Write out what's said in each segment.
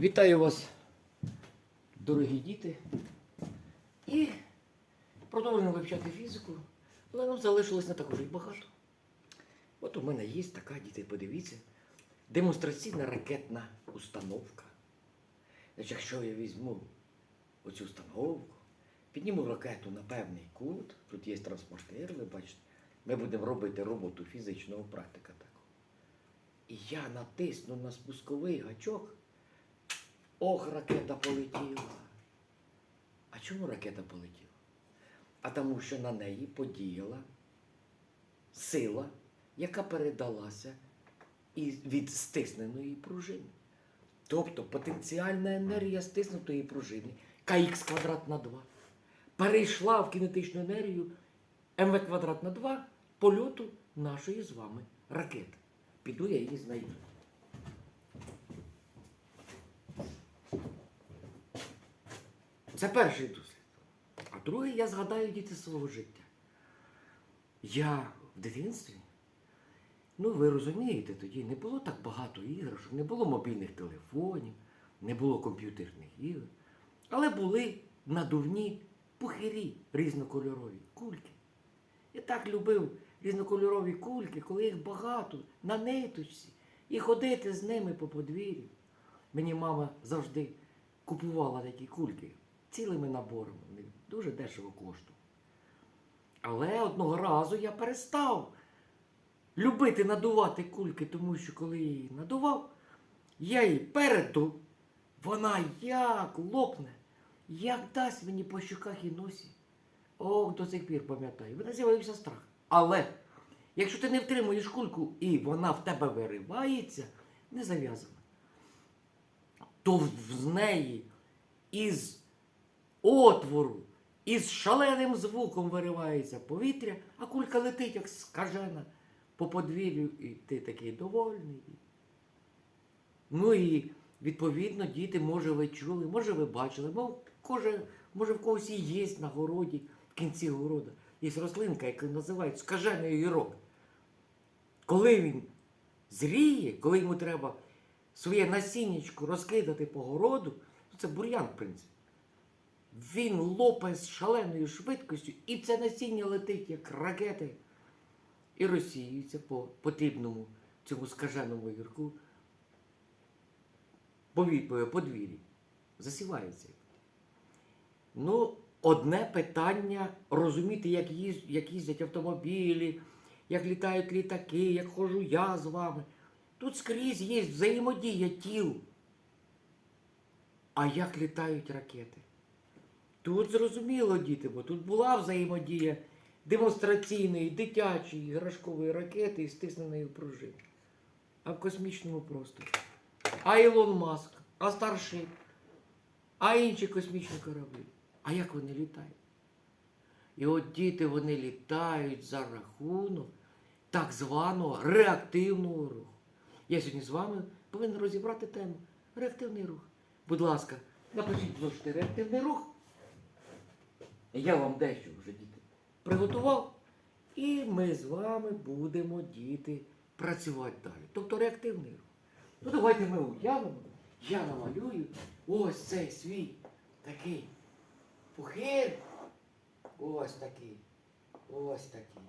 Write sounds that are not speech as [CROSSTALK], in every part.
Вітаю вас, дорогі діти. І продовжуємо вивчати фізику, але нам залишилось не так уже й багато. От у мене є така, діти, подивіться, демонстраційна ракетна установка. Значить, якщо я візьму оцю установку, підніму ракету на певний кут, тут є транспортир, ви бачите, ми будемо робити роботу фізичного практика такого. І я натисну на спусковий гачок. Ох, ракета полетіла. А чому ракета полетіла? А тому, що на неї подіяла сила, яка передалася від стисненої пружини. Тобто потенціальна енергія стиснутої пружини КХ квадрат на 2 перейшла в кінетичну енергію МВ квадрат на 2 польоту нашої з вами ракети. Піду я її знайду. Це перший дослід. А другий я згадаю діти свого життя. Я в дитинстві, ну ви розумієте, тоді не було так багато іграшок, не було мобільних телефонів, не було комп'ютерних ігор, але були надувні пухирі різнокольорові кульки. Я так любив різнокольорові кульки, коли їх багато на ниточці, і ходити з ними по подвір'ю. Мені мама завжди купувала такі кульки цілими наборами. Дуже дешево коштували. Але одного разу я перестав любити надувати кульки, тому що коли її надував, я її передув, вона як лопне, як дасть мені по щоках і носі. Ох, до сих пір пам'ятаю. Мене з'явився страх. Але якщо ти не втримуєш кульку і вона в тебе виривається, не зав'язана, то з неї із отвору, із шаленим звуком виривається повітря, а кулька летить, як скажена, по подвір'ю, і ти такий довольний. Ну і відповідно, діти, може, ви чули, може, ви бачили, мов, коже, може, в когось і є на городі, в кінці города. Є рослинка, яку називають скажений огірок. Коли він зріє, коли йому треба своє насіннячко розкидати по городу, ну, це бур'ян, в принципі. Він лопає з шаленою швидкістю, і це насіння летить, як ракети, і розсіюється по потрібному цьому скаженому гірку подвір'ї. Засівається. Ну, одне питання розуміти, як, їз, як їздять автомобілі, як літають літаки, як ходжу я з вами. Тут скрізь є взаємодія тіл. А як літають ракети? Тут зрозуміло, діти, бо тут була взаємодія демонстраційної, дитячої, іграшкової ракети і стисненої пружини. А в космічному просторі. А Ілон Маск, а Старшип, а інші космічні кораблі. А як вони літають? І от діти вони літають за рахунок так званого реактивного руху. Я сьогодні з вами повинен розібрати тему реактивний рух. Будь ласка, напишіть зошити реактивний рух. Я вам дещо вже діти приготував. І ми з вами будемо діти працювати далі. Тобто реактивний рух. Ну давайте ми уявимо. Я намалюю ось цей свій такий пухир. Ось такий. Ось такий.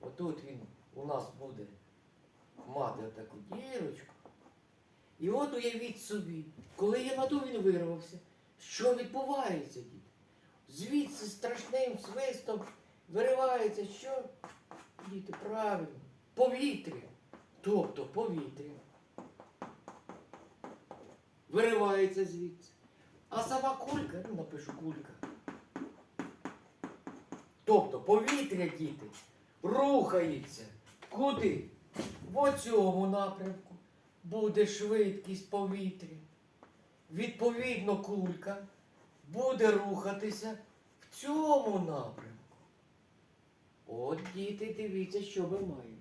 Отут він у нас буде мати таку дірочку. І от уявіть собі, коли я надув, він вирвався. Що відбувається, діти? Звідси страшним свистом виривається що? Діти, правильно, повітря. Тобто повітря. Виривається звідси. А сама кулька, ну напишу кулька. Тобто повітря, діти, рухається. Куди? В цьому напрямку буде швидкість повітря. Відповідно, кулька буде рухатися в цьому напрямку. От, діти, дивіться, що ми маємо.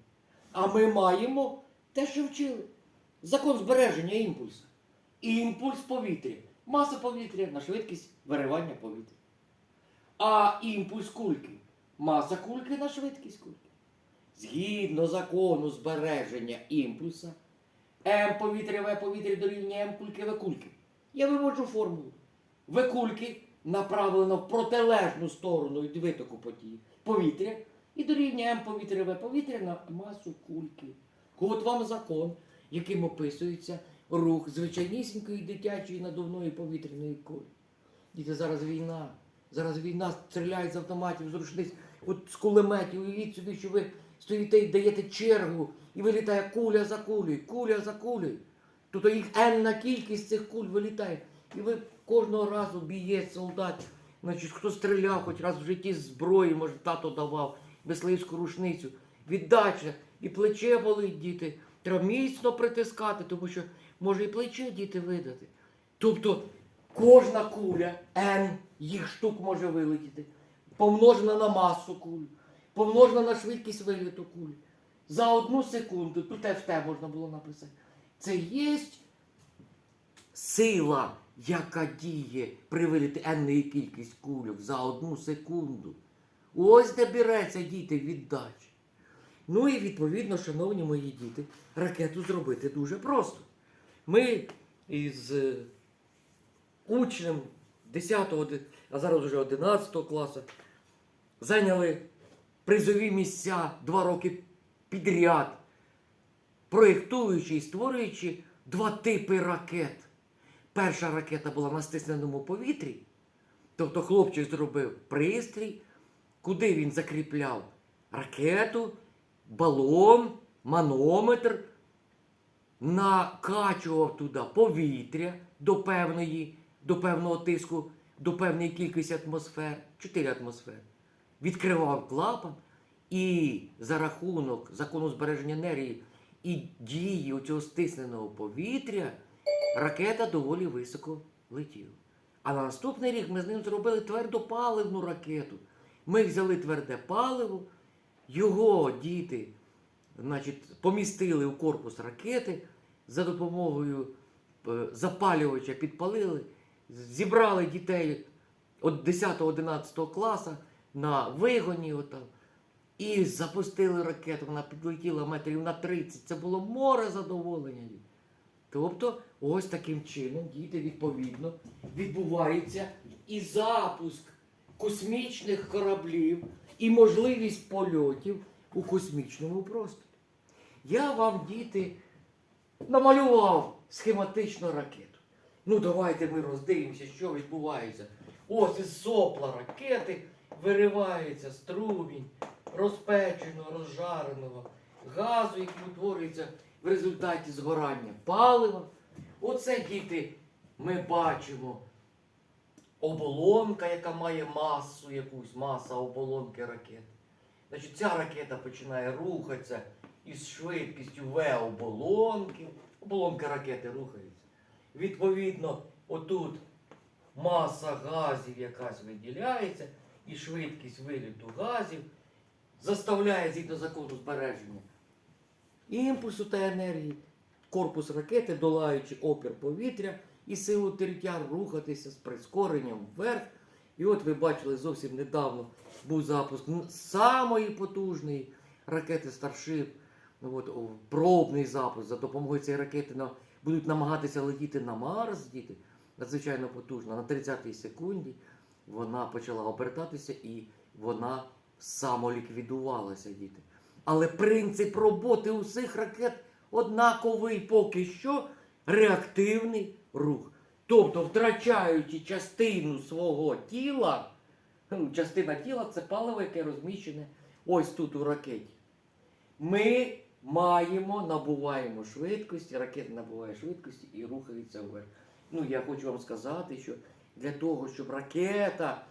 А ми маємо те, що вчили. Закон збереження імпульсу. Імпульс повітря. Маса повітря на швидкість виривання повітря. А імпульс кульки. Маса кульки на швидкість кульки. Згідно закону збереження імпульса, М повітря В повітря дорівнює М кульки В кульки. Я виводжу формулу. В кульки направлено в протилежну сторону від витоку повітря і дорівнюємо повітря В повітря на масу кульки. От вам закон, яким описується рух звичайнісінької дитячої надувної повітряної кулі. Діти, зараз війна. Зараз війна стріляють з автоматів, з рушниць, от з кулеметів. Уявіть собі, що ви стоїте і даєте чергу, і вилітає куля за кулею, куля за кулею. Тобто їх енна кількість цих куль вилітає. І ви кожного разу бієць, солдат, значить, хто стріляв хоч раз в житті з зброї, може, тато давав, мисливську рушницю, віддача, і плече болить діти. Треба міцно притискати, тому що може і плече діти видати. Тобто кожна куля, N їх штук може вилетіти, помножена на масу куль, помножена на швидкість виліту кулі. За одну секунду, тут FT можна було написати. Це є сила, яка діє при виліті енної кількість кульок за одну секунду. Ось де береться діти віддачі. Ну і відповідно, шановні мої діти, ракету зробити дуже просто. Ми із е, учнем 10, оди- а зараз вже 11 класу зайняли призові місця два роки підряд, проєктуючи і створюючи два типи ракет. Перша ракета була на стисненому повітрі, тобто хлопчик зробив пристрій, куди він закріпляв ракету, балон, манометр, накачував туди повітря до певної, до певного тиску, до певної кількості атмосфер, 4 атмосфери, відкривав клапан і за рахунок закону збереження енергії і дії цього стисненого повітря ракета доволі високо летіла. А на наступний рік ми з ним зробили твердопаливну ракету. Ми взяли тверде паливо, його діти значить, помістили у корпус ракети за допомогою е, запалювача, підпалили, зібрали дітей от 10-11 класу на вигоні отам, і запустили ракету. Вона підлетіла метрів на 30. Це було море задоволення. Тобто, ось таким чином, діти, відповідно, відбувається і запуск космічних кораблів, і можливість польотів у космічному просторі. Я вам, діти, намалював схематично ракету. Ну, давайте ми роздивимося, що відбувається. Ось із сопла ракети виривається струмінь розпеченого, розжареного газу, який утворюється в результаті згорання палива. Оце, діти, ми бачимо оболонка, яка має масу, якусь маса оболонки ракети. Значить, ця ракета починає рухатися із швидкістю В оболонки. Оболонка ракети рухається. Відповідно, отут маса газів якась виділяється, і швидкість виліту газів заставляє згідно закону збереження імпульсу та енергії, корпус ракети, долаючи опір повітря і силу тертя, рухатися з прискоренням вверх. І от ви бачили зовсім недавно був запуск самої потужної ракети Starship. Ну, от, о, пробний запуск за допомогою цієї ракети на, будуть намагатися летіти на Марс, діти. Надзвичайно потужна. На 30-й секунді вона почала обертатися і вона самоліквідувалася, діти. Але принцип роботи усіх ракет однаковий поки що реактивний рух. Тобто, втрачаючи частину свого тіла, частина тіла це паливо, яке розміщене ось тут у ракеті. Ми маємо, набуваємо швидкості, ракета набуває швидкості і рухається вверх. Ну, я хочу вам сказати, що для того, щоб ракета,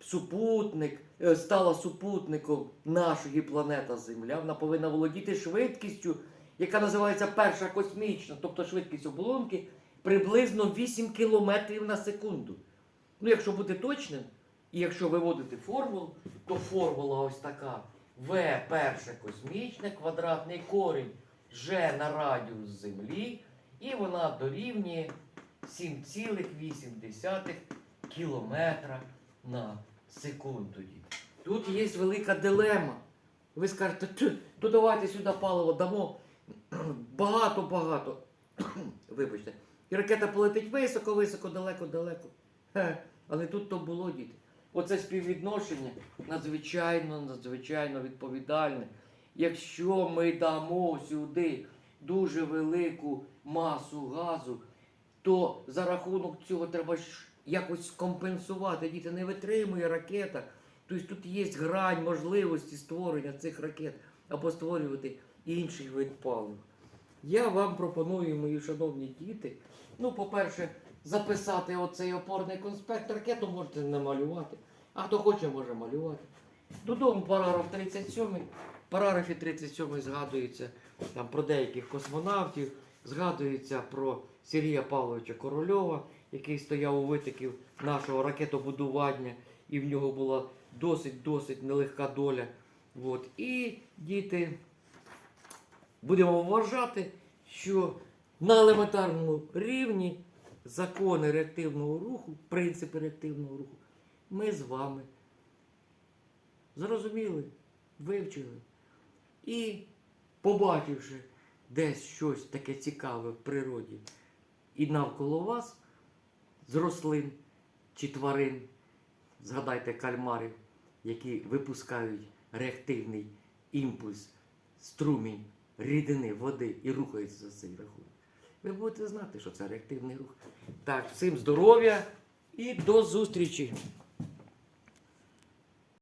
супутник, стала супутником нашої планети Земля, вона повинна володіти швидкістю, яка називається перша космічна, тобто швидкість оболонки приблизно 8 км на секунду. Ну, якщо бути точним, і якщо виводити формулу, то формула ось така. В перше космічне, квадратний корінь G на радіус Землі, і вона дорівнює 7,8 кілометра на секунду. Тут є велика дилема. Ви скажете, то давайте сюди паливо дамо [CLEARS THROAT] багато-багато. [CLEARS THROAT] Вибачте, І ракета полетить високо, високо, далеко, далеко. Але тут то було, діти. Оце співвідношення надзвичайно, надзвичайно відповідальне. Якщо ми дамо сюди дуже велику масу газу, то за рахунок цього треба якось компенсувати. Діти не витримує ракета. Тобто тут є грань можливості створення цих ракет або створювати інший вид палива. Я вам пропоную, мої шановні діти, ну, по-перше, записати оцей опорний конспект. Ракету можете не малювати, а хто хоче, може малювати. Додому параграф 37. В параграфі 37 згадується там, про деяких космонавтів, згадується про Сергія Павловича Корольова, який стояв у витоків нашого ракетобудування, і в нього була досить-досить нелегка доля. От. І діти будемо вважати, що на елементарному рівні закони реактивного руху, принципи реактивного руху, ми з вами зрозуміли, вивчили. І побачивши десь щось таке цікаве в природі і навколо вас, з рослин чи тварин, згадайте кальмарів, які випускають реактивний імпульс, струмінь рідини, води і рухаються за цей рахунок. Ви будете знати, що це реактивний рух. Так, всім здоров'я і до зустрічі!